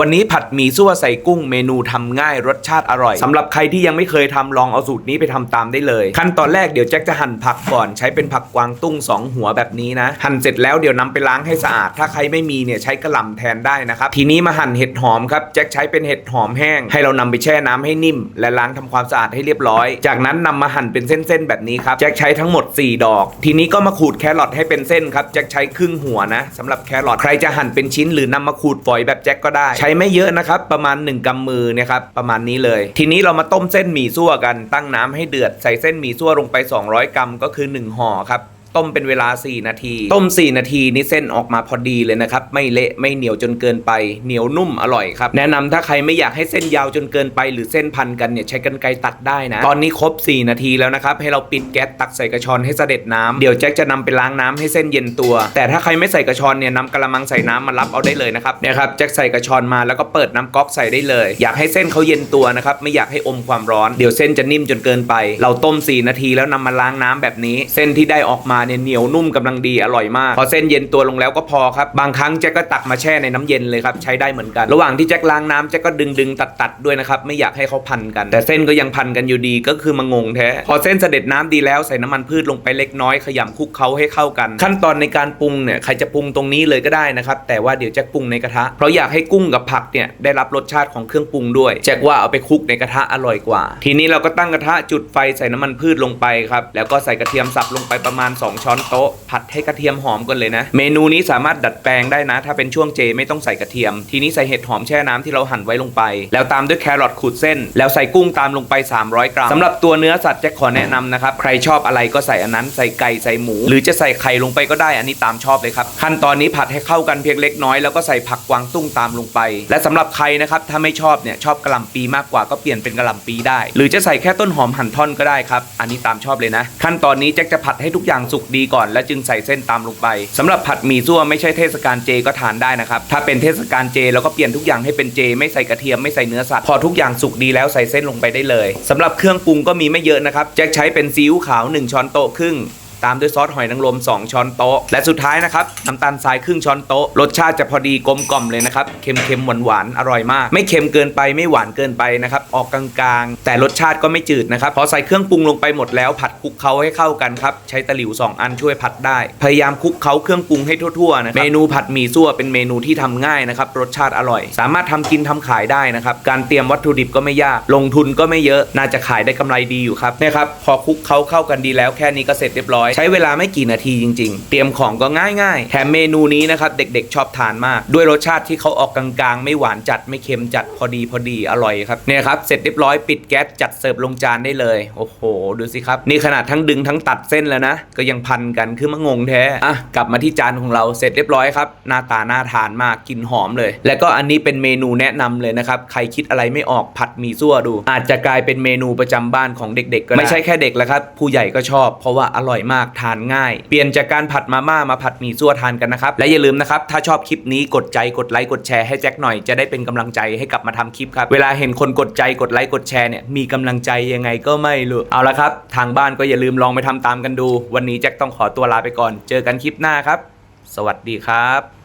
วันนี้ผัดหมี่ซั่วใส่กุ้งเมนูทำง่ายรสชาติอร่อยสำหรับใครที่ยังไม่เคยทำลองเอาสูตรนี้ไปทำตามได้เลย ขั้นตอนแรกเดี๋ยวแจ็คจะหั่นผักก่อน ใช้เป็นผักกวางตุ้งสองหัวแบบนี้นะหั่นเสร็จแล้วเดี๋ยวนำไปล้างให้สะอาด ถ้าใครไม่มีเนี่ยใช้กระหล่ำแทนได้นะครับทีนี้มาหั่นเห็ดหอมครับแจ็คใช้เป็นเห็ดหอมแห้ง ให้เรานำไปแช่น้ำให้นิ่ม และล้างทำความสะอาดให้เรียบร้อย จากนั้นนำมาหั่นเป็นเส้นๆแบบนี้ครับแจ็คใช้ทั้งหมด 4 ดอก ทีนี้ก็มาขูดแครอทให้เป็นเส้นครับแจ็คใช้ครึ่งหัวนะสำหรับแครอทใครจะหั่นเป็นชิ้นหรือนำมาขูดฝอยแบบแจ็คก็ได้ใช้ไม่เยอะนะครับ ประมาณ 1กำมือนะครับประมาณนี้เลย ทีนี้เรามาต้มเส้นหมี่ซั่วกันตั้งน้ำให้เดือดใส่เส้นหมี่ซั่วลงไป 200 กรัมก็คือ 1 ห่อครับ ต้มเป็นเวลา 4 นาที ต้ม 4 นาทีนี่เส้นออกมาพอดีเลยนะครับ ไม่เละไม่เหนียวจนเกินไป เหนียวนุ่มอร่อยครับ แนะนำถ้าใครไม่อยากให้เส้นยาวจนเกินไป หรือเส้นพันกันเนี่ยใช้กรรไกรตัดได้นะ ตอนนี้ครบ 4 นาทีแล้วนะครับให้เราปิดแก๊สตักใส่กระชอนให้เสด็จน้ำเดี๋ยวแจ็คจะนำไปล้างน้ำให้เส้นเย็นตัว แต่ถ้าใครไม่ใส่กระชอนเนี่ยนำกระมังใส่น้ำมารับเอาได้เลยนะครับเนี่ยครับแจ็คใส่กระชอนมาแล้วก็เปิดน้ำก๊อกใส่ได้เลย อยากให้เส้นเขาเย็นตัวนะครับไม่อยากให้อมความร้อน เดี๋ยวเส้นจะนิ่มจนเกินไป เราต้ม 4 นาทีแล้วนำมาล้างน้ำแบบนี้ เส้นที่ได้ออกมาเนี่ยเหนียวนุ่มกำลังดีอร่อยมาก พอเส้นเย็นตัวลงแล้วก็พอครับ บางครั้งแจ็คก็ตักมาแช่ในน้ำเย็นเลยครับใช้ได้เหมือนกัน ระหว่างที่แจ็คล้างน้ำแจ็คก็ดึงดึงตัดตัดด้วยนะครับไม่อยากให้เขาพันกัน แต่เส้นก็ยังพันกันอยู่ดีก็คือมางงแท้พอเส้นเสด็จน้ำดีแล้วใส่น้ำมันพืชลงไปเล็กน้อยขยำคลุกเคล้าให้เข้ากัน ขั้นตอนในการปรุงเนี่ยใครจะปรุงตรงนี้เลยก็ได้นะครับแต่ว่าเดี๋ยวแจ็คปรุงในกระทะเพราะอยากให้กุ้งกับผักเนี่ยได้รับรสชาติของเครื่องปรุงด้วยแจ็คว่าเอาไปคลุกในกระทะอร่อยกว่า ทีนี้เราก็ตั้งกระทะจุดไฟใส่น้ำมันพืชลงไปครับแล้วก็ใส่กระเทียมสับลงไปประมาณ 2ช้อนโต๊ะ ผัดให้กระเทียมหอมก่อนเลยนะ เมนูนี้สามารถดัดแปลงได้นะ ถ้าเป็นช่วงเจไม่ต้องใส่กระเทียม ทีนี้ใส่เห็ดหอมแช่น้ำที่เราหั่นไว้ลงไป แล้วตามด้วยแครอทขูดเส้น แล้วใส่กุ้งตามลงไป 300 กรัมสำหรับตัวเนื้อสัตว์แจ็คขอแนะนำนะครับ ใครชอบอะไรก็ใส่อันนั้นใส่ไก่ใส่หมู หรือจะใส่ไข่ลงไปก็ได้อันนี้ตามชอบเลยครับขั้นตอนนี้ผัดให้เข้ากันเพียงเล็กน้อยแล้วก็ใส่ผักกวางตุ้งตามลงไป และสำหรับใครนะครับถ้าไม่ชอบเนี่ยชอบกระหล่ำปีมากกว่าก็เปลี่ยนเป็นกระหล่ำปีได้ หรือจะใส่แค่ต้นหอมหั่นท่อนก็ได้ครับอันนี้ตามชอบเลยนะ ขั้นตอนนี้แจ็คจะผัดให้ทุกอย่างสุกดีก่อน แล้วจึงใส่เส้นตามลงไปสำหรับผัดหมี่ซั่วไม่ใช่เทศกาลเจก็ทานได้นะครับ ถ้าเป็นเทศกาลเจเราก็เปลี่ยนทุกอย่างให้เป็นเจ ไม่ใส่กระเทียมไม่ใส่เนื้อสัตว์พอทุกอย่างสุกดีแล้วใส่เส้นลงไปได้เลยสำหรับเครื่องปรุงก็มีไม่เยอะนะครับแจ็คใช้เป็นซีอิ๊วขาว1ช้อนโต๊ะครึ่ง ตามด้วยซอสหอยนางรม2 ช้อนโต๊ะ และสุดท้ายนะครับน้ำตาลทรายครึ่งช้อนโต๊ะ รสชาติจะพอดีกลมกล่อมเลยนะครับเค็มๆหวานๆอร่อยมาก ไม่เค็มเกินไปไม่หวานเกินไปนะครับออกกลางๆ แต่รสชาติก็ไม่จืดนะครับพอใส่เครื่องปรุงลงไปหมดแล้วผัดคลุกเคล้าให้เข้ากันครับใช้ตะหลิว 2 อันช่วยผัดได้ พยายามคลุกเคล้าเครื่องปรุงให้ทั่วๆนะครับเมนูผัดหมี่ซั่วเป็นเมนูที่ทำง่ายนะครับรสชาติอร่อย สามารถทำกินทำขายได้นะครับการเตรียมวัตถุดิบก็ไม่ยาก ลงทุนก็ไม่เยอะน่าจะขายได้กำไรดีอยู่ครับเนี่ยครับพอคลุกเคล้าเข้ากันดีแล้วแค่นี้ก็เสร็จเรียบร้อยใช้เวลาไม่กี่นาทีจริง ๆ เตรียมของก็ง่าย ๆ แถมเมนูนี้นะครับเด็กๆ ชอบทานมาก ด้วยรสชาติที่เขาออกกลางๆ ไม่หวานจัดไม่เค็มจัดพอดีพอดีอร่อยครับเนี่ยครับเสร็จเรียบร้อยปิดแก๊สจัดเสิร์ฟลงจานได้เลย โอ้โห ดูสิครับ นี่ขนาดทั้งดึงทั้งตัดเส้นแล้วนะ ก็ยังพันกันคือมางงแท้อะกลับมาที่จานของเราเสร็จเรียบร้อยครับหน้าตาน่าทานมากกลินหอมเลย และก็อันนี้เป็นเมนูแนะนำเลยนะครับใครคิดอะไรไม่ออกผัดมีซั่วดู อาจจะกลายเป็นเมนูประจำบ้านของเด็กๆก็ได้ไม่ใช่แค่เด็กแล้วครับผู้ใหญ่ก็ชอบ เพราะว่าอร่อยมากทานง่าย เปลี่ยนจากการผัดมาม่ามาผัดหมี่ซั่วทานกันนะครับ และอย่าลืมนะครับ ถ้าชอบคลิปนี้กดใจกดไลค์กดแชร์ให้แจ็คหน่อยจะได้เป็นกำลังใจให้กลับมาทำคลิปครับ เวลาเห็นคนกดใจกดไลค์กดแชร์เนี่ยมีกำลังใจยังไงก็ไม่รู้เอาละครับ ทางบ้านก็อย่าลืมลองไปทำตามกันดู วันนี้แจ็คต้องขอตัวลาไปก่อน เจอกันคลิปหน้าครับ สวัสดีครับ